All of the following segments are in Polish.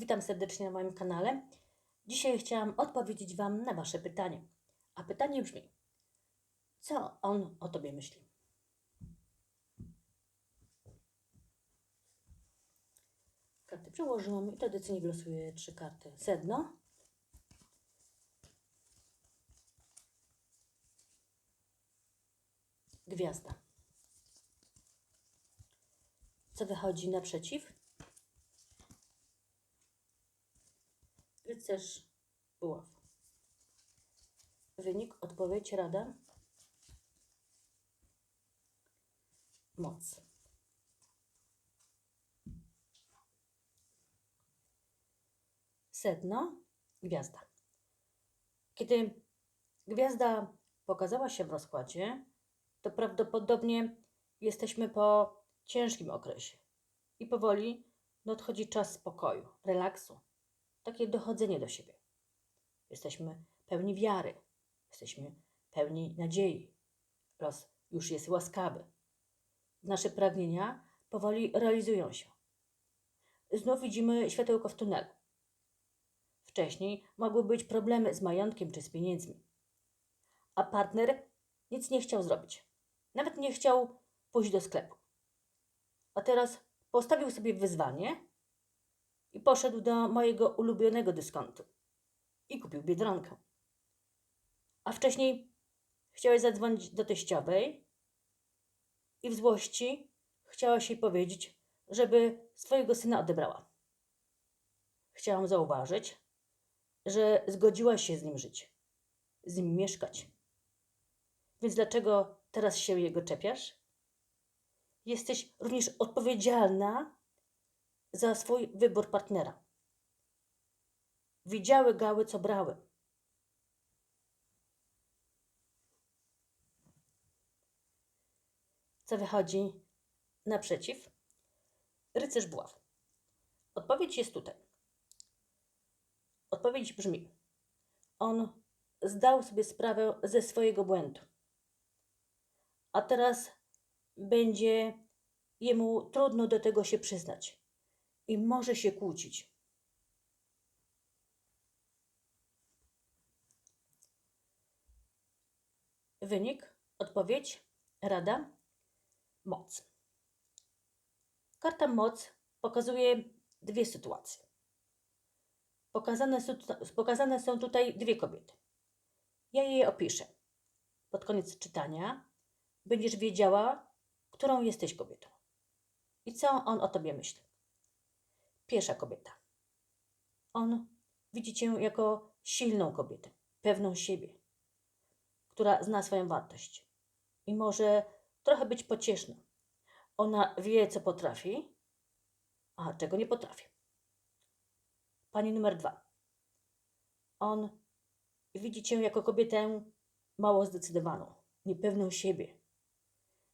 Witam serdecznie na moim kanale. Dzisiaj chciałam odpowiedzieć Wam na Wasze pytanie. A pytanie brzmi: co on o Tobie myśli? Karty przełożyłam i tradycyjnie wylosuję trzy karty. Sedno, gwiazda. Co wychodzi naprzeciw? Rycerz buław. Wynik, odpowiedź, rada. Moc. Sedno, gwiazda. Kiedy gwiazda pokazała się w rozkładzie, to prawdopodobnie jesteśmy po ciężkim okresie i powoli nadchodzi czas spokoju, relaksu, takie dochodzenie do siebie. Jesteśmy pełni wiary, jesteśmy pełni nadziei. Los już jest łaskawy. Nasze pragnienia powoli realizują się. Znów widzimy światełko w tunelu. Wcześniej mogły być problemy z majątkiem czy z pieniędzmi, a partner nic nie chciał zrobić. Nawet nie chciał pójść do sklepu. A teraz postawił sobie wyzwanie i poszedł do mojego ulubionego dyskontu i kupił biedronkę. A wcześniej chciałeś zadzwonić do teściowej i w złości chciałaś jej powiedzieć, żeby swojego syna odebrała. Chciałam zauważyć, że zgodziłaś się z nim żyć, z nim mieszkać. Więc dlaczego teraz się jego czepiasz? Jesteś również odpowiedzialna za swój wybór partnera. Widziały gały, co brały. Co wychodzi naprzeciw? Rycerz buław. Odpowiedź jest tutaj. Odpowiedź brzmi: On zdał sobie sprawę ze swojego błędu. A teraz będzie jemu trudno do tego się przyznać i może się kłócić. Wynik, odpowiedź, rada, moc. Karta moc pokazuje dwie sytuacje. Pokazane są, pokazane są tutaj dwie kobiety. Ja je opiszę. Pod koniec czytania będziesz wiedziała, którą jesteś kobietą i co on o tobie myśli. Pierwsza kobieta. On widzi cię jako silną kobietę, pewną siebie, która zna swoją wartość i może trochę być pocieszna. Ona wie, co potrafi, a czego nie potrafi. Pani numer dwa. On widzi cię jako kobietę mało zdecydowaną, niepewną siebie.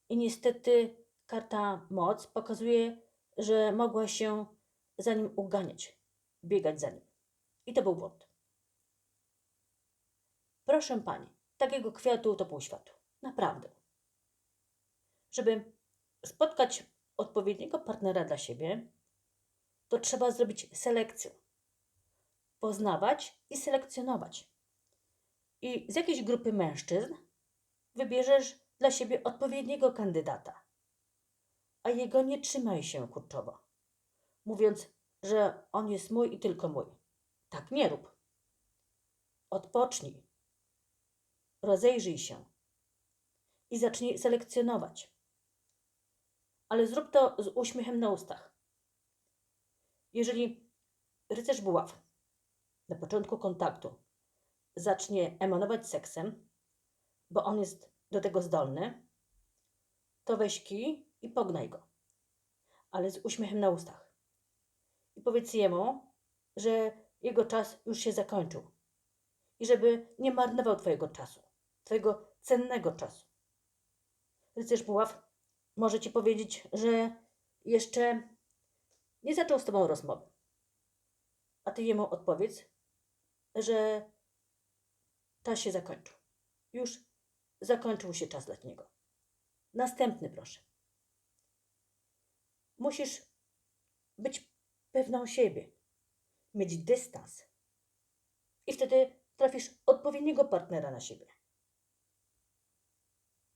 I niestety karta moc pokazuje, że mogła się za nim uganiać, biegać za nim. I to był błąd. Proszę pani, takiego kwiatu to pół światu. Naprawdę. Żeby spotkać odpowiedniego partnera dla siebie, to trzeba zrobić selekcję. Poznawać i selekcjonować. I z jakiejś grupy mężczyzn wybierzesz dla siebie odpowiedniego kandydata, a jego nie trzymaj się kurczowo, mówiąc, że on jest mój i tylko mój. Tak nie rób. Odpocznij, rozejrzyj się i zacznij selekcjonować. Ale zrób to z uśmiechem na ustach. Jeżeli rycerz buław na początku kontaktu zacznie emanować seksem, bo on jest do tego zdolny, to weź kij i pognaj go, ale z uśmiechem na ustach. I powiedz jemu, że jego czas już się zakończył i żeby nie marnował Twojego czasu, Twojego cennego czasu. Rycerz Buław może Ci powiedzieć, że jeszcze nie zaczął z Tobą rozmowy, a Ty jemu odpowiedz, że ta się zakończył. Już zakończył się czas dla niego. Następny, proszę. Musisz być pewną siebie. mieć dystans. I wtedy trafisz odpowiedniego partnera na siebie.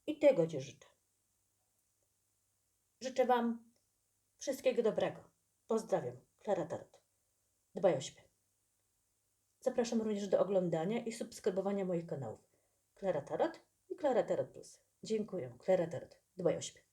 I tego Ci życzę. Życzę Wam wszystkiego dobrego. Pozdrawiam. Klara Tarot. Dbaj o siebie. Zapraszam również do oglądania i subskrybowania moich kanałów. Klara Tarot i Klara Tarot Plus. Dziękuję. Klara Tarot. Dbaj o siebie.